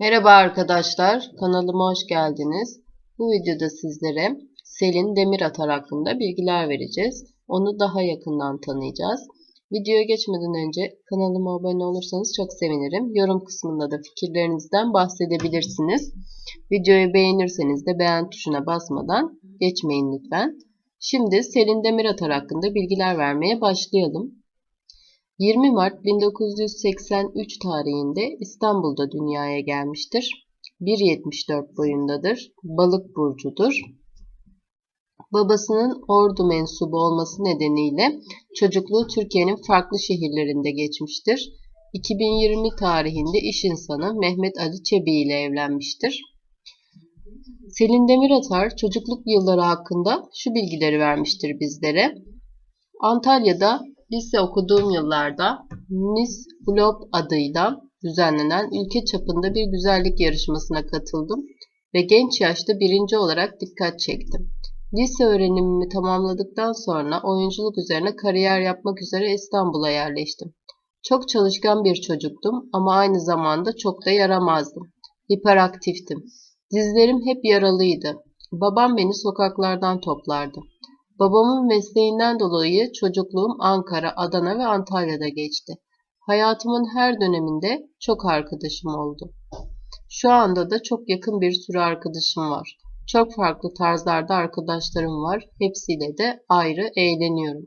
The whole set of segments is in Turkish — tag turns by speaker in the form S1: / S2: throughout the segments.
S1: Merhaba arkadaşlar, kanalıma hoş geldiniz. Bu videoda sizlere Selin Demiratar hakkında bilgiler vereceğiz. Onu daha yakından tanıyacağız. Videoya geçmeden önce kanalıma abone olursanız çok sevinirim. Yorum kısmında da fikirlerinizden bahsedebilirsiniz. Videoyu beğenirseniz de beğen tuşuna basmadan geçmeyin lütfen. Şimdi Selin Demiratar hakkında bilgiler vermeye başlayalım. 20 Mart 1983 tarihinde İstanbul'da dünyaya gelmiştir. 1.74 boyundadır. Balık burcudur. Babasının ordu mensubu olması nedeniyle çocukluğu Türkiye'nin farklı şehirlerinde geçmiştir. 2020 tarihinde iş insanı Mehmet Ali Çebi ile evlenmiştir. Selin Demiratar çocukluk yılları hakkında şu bilgileri vermiştir bizlere. Antalya'da lise okuduğum yıllarda Miss Globe adıyla düzenlenen ülke çapında bir güzellik yarışmasına katıldım ve genç yaşta birinci olarak dikkat çektim. Lise öğrenimimi tamamladıktan sonra oyunculuk üzerine kariyer yapmak üzere İstanbul'a yerleştim. Çok çalışkan bir çocuktum ama aynı zamanda çok da yaramazdım. Hiperaktiftim. Dizlerim hep yaralıydı. Babam beni sokaklardan toplardı. Babamın mesleğinden dolayı çocukluğum Ankara, Adana ve Antalya'da geçti. Hayatımın her döneminde çok arkadaşım oldu. Şu anda da çok yakın bir sürü arkadaşım var. Çok farklı tarzlarda arkadaşlarım var. Hepsiyle de ayrı eğleniyorum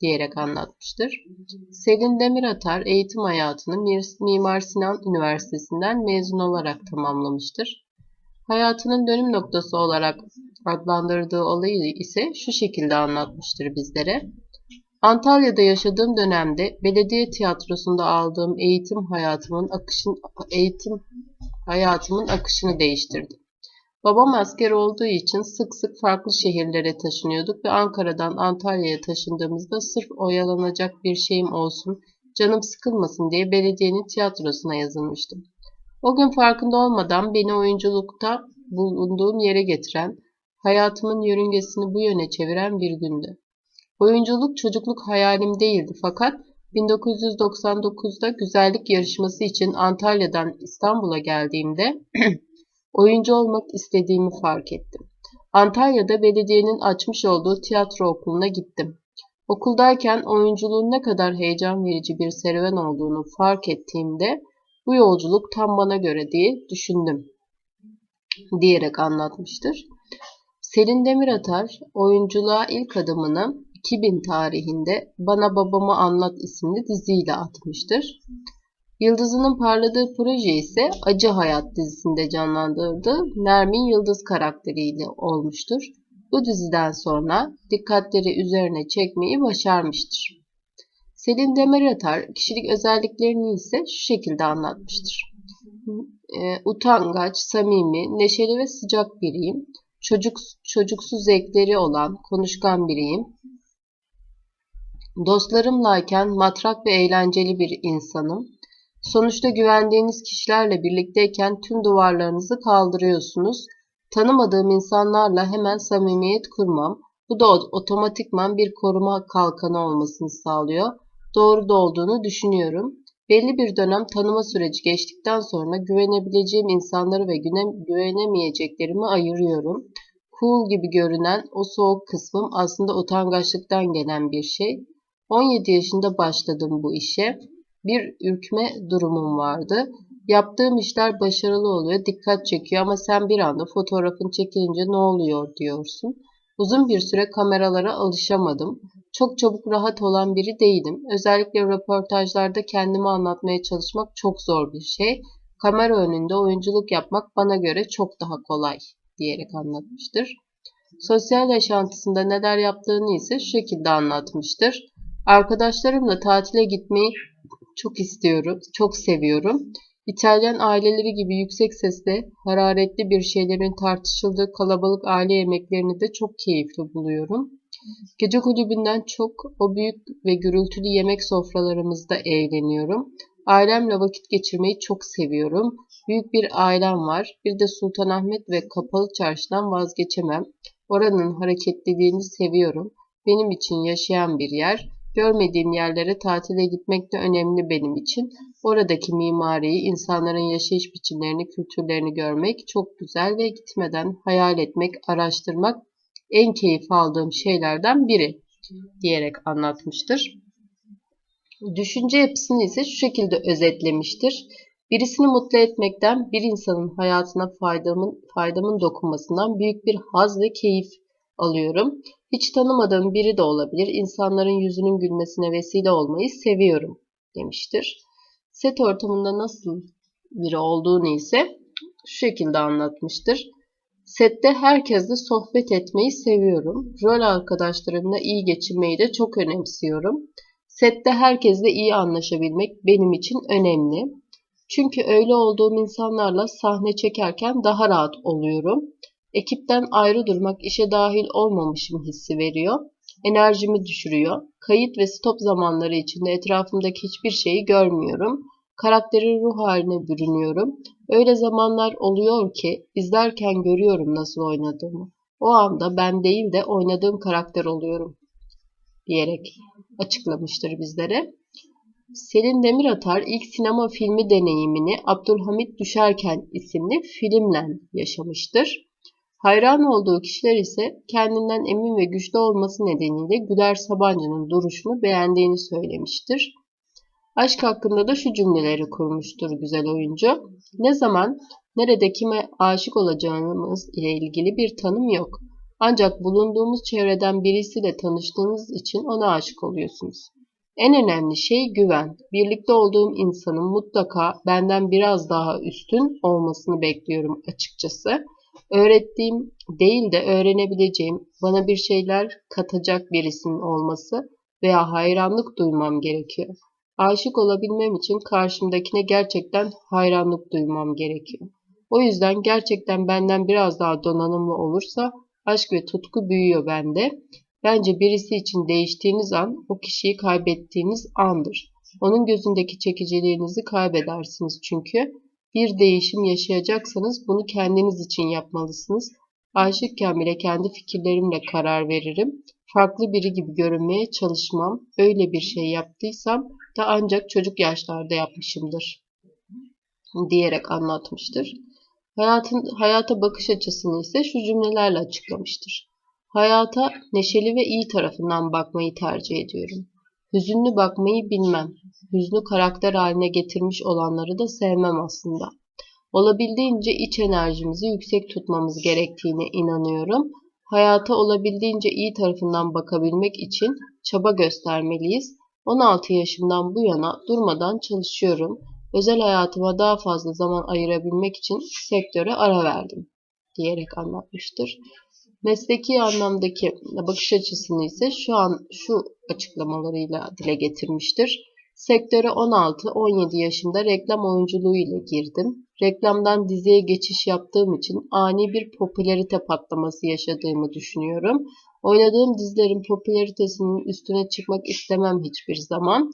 S1: diyerek anlatmıştır. Selin Demiratar eğitim hayatını Mimar Sinan Üniversitesi'nden mezun olarak tamamlamıştır. Hayatının dönüm noktası olarak adlandırdığı olayı ise şu şekilde anlatmıştır bizlere. Antalya'da yaşadığım dönemde belediye tiyatrosunda aldığım eğitim hayatımın akışın eğitim hayatımın akışını değiştirdi. Babam asker olduğu için sık sık farklı şehirlere taşınıyorduk ve Ankara'dan Antalya'ya taşındığımızda sırf oyalanacak bir şeyim olsun, canım sıkılmasın diye belediyenin tiyatrosuna yazılmıştım. O gün farkında olmadan beni oyunculukta bulunduğum yere getiren, hayatımın yörüngesini bu yöne çeviren bir gündü. Oyunculuk çocukluk hayalim değildi fakat 1999'da güzellik yarışması için Antalya'dan İstanbul'a geldiğimde oyuncu olmak istediğimi fark ettim. Antalya'da belediyenin açmış olduğu tiyatro okuluna gittim. Okuldayken oyunculuğun ne kadar heyecan verici bir serüven olduğunu fark ettiğimde bu yolculuk tam bana göre diye düşündüm diyerek anlatmıştır. Selin Demiratar oyunculuğa ilk adımını 2000 tarihinde Bana Babamı Anlat isimli diziyle atmıştır. Yıldızının parladığı proje ise Acı Hayat dizisinde canlandırdığı Nermin Yıldız karakteriyle olmuştur. Bu diziden sonra dikkatleri üzerine çekmeyi başarmıştır. Selin Demiratar kişilik özelliklerini ise şu şekilde anlatmıştır. E, utangaç, samimi, neşeli ve sıcak biriyim. Çocuk, çocuksu zevkleri olan, konuşkan biriyim. Dostlarımlayken matrak ve eğlenceli bir insanım. Sonuçta güvendiğiniz kişilerle birlikteyken tüm duvarlarınızı kaldırıyorsunuz. Tanımadığım insanlarla hemen samimiyet kurmam. Bu da otomatikman bir koruma kalkanı olmasını sağlıyor. Doğru da olduğunu düşünüyorum. Belli bir dönem tanıma süreci geçtikten sonra güvenebileceğim insanları ve güvenemeyeceklerimi ayırıyorum. Cool gibi görünen o soğuk kısmım aslında utangaçlıktan gelen bir şey. 17 yaşında başladım bu işe. Bir ürkme durumum vardı. Yaptığım işler başarılı oluyor, dikkat çekiyor ama sen bir anda fotoğrafın çekilince ne oluyor diyorsun. Uzun bir süre kameralara alışamadım. Çok çabuk rahat olan biri değilim. Özellikle röportajlarda kendimi anlatmaya çalışmak çok zor bir şey. Kamera önünde oyunculuk yapmak bana göre çok daha kolay diyerek anlatmıştır. Sosyal yaşantısında neler yaptığını ise şu şekilde anlatmıştır. Arkadaşlarımla tatile gitmeyi çok istiyorum, çok seviyorum. İtalyan aileleri gibi yüksek sesle, hararetli bir şeylerin tartışıldığı kalabalık aile yemeklerini de çok keyifli buluyorum. Gece kulübünden çok o büyük ve gürültülü yemek sofralarımızda eğleniyorum. Ailemle vakit geçirmeyi çok seviyorum. Büyük bir ailem var. Bir de Sultanahmet ve Kapalı Çarşı'dan vazgeçemem. Oranın hareketliliğini seviyorum. Benim için yaşayan bir yer. Görmediğim yerlere tatile gitmek de önemli benim için. Oradaki mimariyi, insanların yaşayış biçimlerini, kültürlerini görmek çok güzel ve gitmeden hayal etmek, araştırmak en keyif aldığım şeylerden biri diyerek anlatmıştır. Düşünce yapısını ise şu şekilde özetlemiştir. Birisini mutlu etmekten, bir insanın hayatına faydamın, faydamın dokunmasından büyük bir haz ve keyif alıyorum. Hiç tanımadığım biri de olabilir. İnsanların yüzünün gülmesine vesile olmayı seviyorum demiştir. Set ortamında nasıl biri olduğunu ise şu şekilde anlatmıştır. Sette herkesle sohbet etmeyi seviyorum. Rol arkadaşlarımla iyi geçinmeyi de çok önemsiyorum. Sette herkesle iyi anlaşabilmek benim için önemli. Çünkü öyle olduğum insanlarla sahne çekerken daha rahat oluyorum. Ekipten ayrı durmak işe dahil olmamışım hissi veriyor. Enerjimi düşürüyor. Kayıt ve stop zamanları içinde etrafımdaki hiçbir şeyi görmüyorum. Karakterin ruh haline bürünüyorum. Öyle zamanlar oluyor ki izlerken görüyorum nasıl oynadığımı. O anda ben değil de oynadığım karakter oluyorum diyerek açıklamıştır bizlere. Selin Demiratar ilk sinema filmi deneyimini Abdülhamit Düşerken isimli filmle yaşamıştır. Hayran olduğu kişiler ise kendinden emin ve güçlü olması nedeniyle Güler Sabancı'nın duruşunu beğendiğini söylemiştir. Aşk hakkında da şu cümleleri kurmuştur güzel oyuncu. Ne zaman, nerede kime aşık olacağımız ile ilgili bir tanım yok. Ancak bulunduğumuz çevreden birisiyle tanıştığınız için ona aşık oluyorsunuz. En önemli şey güven. Birlikte olduğum insanın mutlaka benden biraz daha üstün olmasını bekliyorum açıkçası. Öğrettiğim değil de öğrenebileceğim, bana bir şeyler katacak birisinin olması veya hayranlık duymam gerekiyor. Aşık olabilmem için karşımdakine gerçekten hayranlık duymam gerekiyor. O yüzden gerçekten benden biraz daha donanımlı olursa aşk ve tutku büyüyor bende. Bence birisi için değiştiğiniz an o kişiyi kaybettiğiniz andır. Onun gözündeki çekiciliğinizi kaybedersiniz çünkü. Bir değişim yaşayacaksanız bunu kendiniz için yapmalısınız. Aşıkken bile kendi fikirlerimle karar veririm. Farklı biri gibi görünmeye çalışmam. Öyle bir şey yaptıysam da ancak çocuk yaşlarda yapmışımdır diyerek anlatmıştır. Hayatın, hayata bakış açısını ise şu cümlelerle açıklamıştır. Hayata neşeli ve iyi tarafından bakmayı tercih ediyorum. Hüzünlü bakmayı bilmem. Hüznü karakter haline getirmiş olanları da sevmem aslında. Olabildiğince iç enerjimizi yüksek tutmamız gerektiğine inanıyorum. Hayata olabildiğince iyi tarafından bakabilmek için çaba göstermeliyiz. 16 yaşımdan bu yana durmadan çalışıyorum. Özel hayatıma daha fazla zaman ayırabilmek için sektöre ara verdim diyerek anlatmıştır. Mesleki anlamdaki bakış açısını ise şu an şu açıklamalarıyla dile getirmiştir. Sektöre 16-17 yaşında reklam oyunculuğu ile girdim. Reklamdan diziye geçiş yaptığım için ani bir popülerite patlaması yaşadığımı düşünüyorum. Oynadığım dizilerin popülaritesinin üstüne çıkmak istemem hiçbir zaman.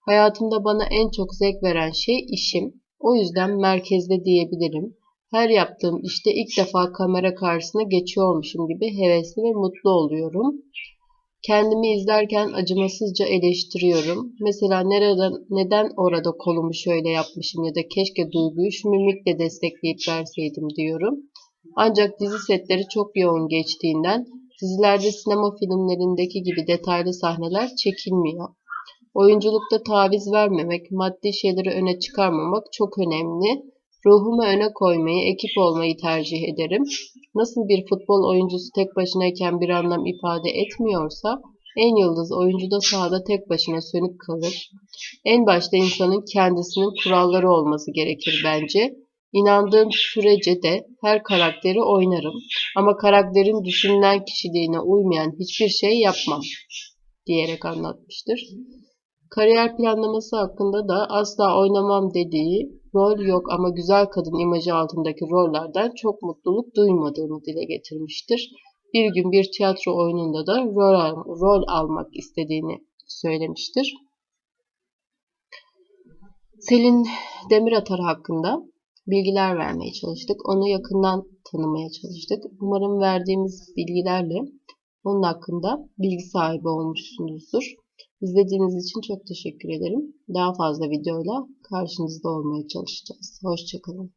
S1: Hayatımda bana en çok zevk veren şey işim. O yüzden merkezde diyebilirim. Her yaptığım işte ilk defa kamera karşısına geçiyormuşum gibi hevesli ve mutlu oluyorum. Kendimi izlerken acımasızca eleştiriyorum. Mesela nereden, neden orada kolumu şöyle yapmışım ya da keşke duyguyu şu mimikle destekleyip verseydim diyorum. Ancak dizi setleri çok yoğun geçtiğinden dizilerde sinema filmlerindeki gibi detaylı sahneler çekilmiyor. Oyunculukta taviz vermemek, maddi şeyleri öne çıkarmamak çok önemli. Ruhumu öne koymayı, ekip olmayı tercih ederim. Nasıl bir futbol oyuncusu tek başınayken bir anlam ifade etmiyorsa, en yıldız oyuncu da sahada tek başına sönük kalır. En başta insanın kendisinin kuralları olması gerekir bence. İnandığım sürece de her karakteri oynarım. Ama karakterin düşünülen kişiliğine uymayan hiçbir şey yapmam diyerek anlatmıştır. Kariyer planlaması hakkında da asla oynamam dediği rol yok ama güzel kadın imajı altındaki rollerden çok mutluluk duymadığını dile getirmiştir. Bir gün bir tiyatro oyununda da rol, rol almak istediğini söylemiştir. Selin Demiratar hakkında bilgiler vermeye çalıştık. Onu yakından tanımaya çalıştık. Umarım verdiğimiz bilgilerle onun hakkında bilgi sahibi olmuşsunuzdur. İzlediğiniz için çok teşekkür ederim. Daha fazla videoyla karşınızda olmaya çalışacağız. Hoşçakalın.